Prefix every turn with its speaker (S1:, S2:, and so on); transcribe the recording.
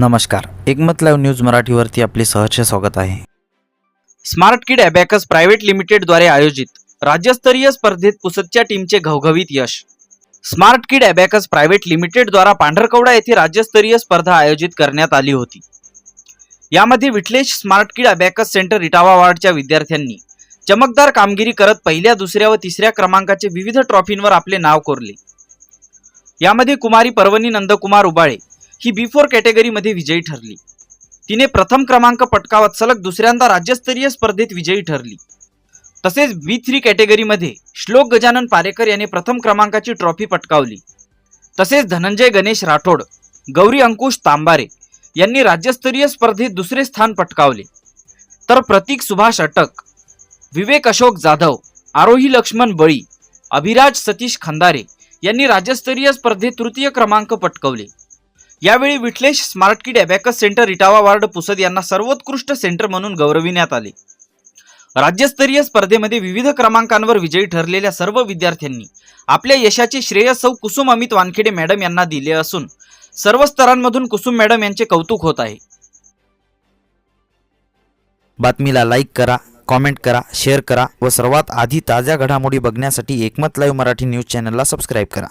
S1: नमस्कार. एकमत live news मराठीवरती आपले सहर्ष स्वागत आहे.
S2: स्मार्ट किड अबॅकस प्रायव्हेट लिमिटेडद्वारे आयोजित राज्यस्तरीय स्पर्धेत पुसदच्या टीमचे घवघवीत यश. स्मार्ट किड अबॅकस प्रायव्हेट लिमिटेडद्वारा पांढरकवडा येथे राज्यस्तरीय स्पर्धा आयोजित करण्यात आली होती. यामध्ये Vithalesh smart kid abacus centre Itawa वार्डच्या विद्यार्थ्यांनी चमकदार कामगिरी करत पहिल्या दुसऱ्या व तिसऱ्या क्रमांकाचे विविध ट्रॉफींवर आपले नाव कोरले. यामध्ये कुमारी पर्वणी नंदकुमार उबाळे ही बी फोर कॅटेगरीमध्ये विजयी ठरली. तिने प्रथम क्रमांक पटकावत सलग दुसऱ्यांदा राज्यस्तरीय स्पर्धेत विजयी ठरली. तसेच बी थ्री कॅटेगरीमध्ये श्लोक गजानन पारेकर याने प्रथम क्रमांकाची ट्रॉफी पटकावली. तसेच धनंजय गणेश राठोड गौरी अंकुश तांबारे यांनी राज्यस्तरीय स्पर्धेत दुसरे स्थान पटकावले. तर प्रतीक सुभाष अटक विवेक अशोक जाधव आरोही लक्ष्मण बळी अभिराज सतीश खंदारे यांनी राज्यस्तरीय स्पर्धेत तृतीय क्रमांक पटकवले. यावेळी Vithalesh smart kid abacus centre Itawa ward Pusad यांना सर्वोत्कृष्ट सेंटर म्हणून गौरविण्यात आले. राज्यस्तरीय स्पर्धेमध्ये विविध क्रमांकांवर विजयी ठरलेल्या सर्व विद्यार्थ्यांनी आपल्या यशाचे श्रेय सौ कुसुम अमित वानखेडे मॅडम यांना दिले असून सर्व स्तरांमधून कुसुम मॅडम यांचे कौतुक होत आहे.
S1: बातमीला लाईक करा कॉमेंट करा शेअर करा व सर्वात आधी ताज्या घडामोडी बघण्यासाठी एकमत लाईव्ह मराठी न्यूज चॅनलला सबस्क्राईब करा.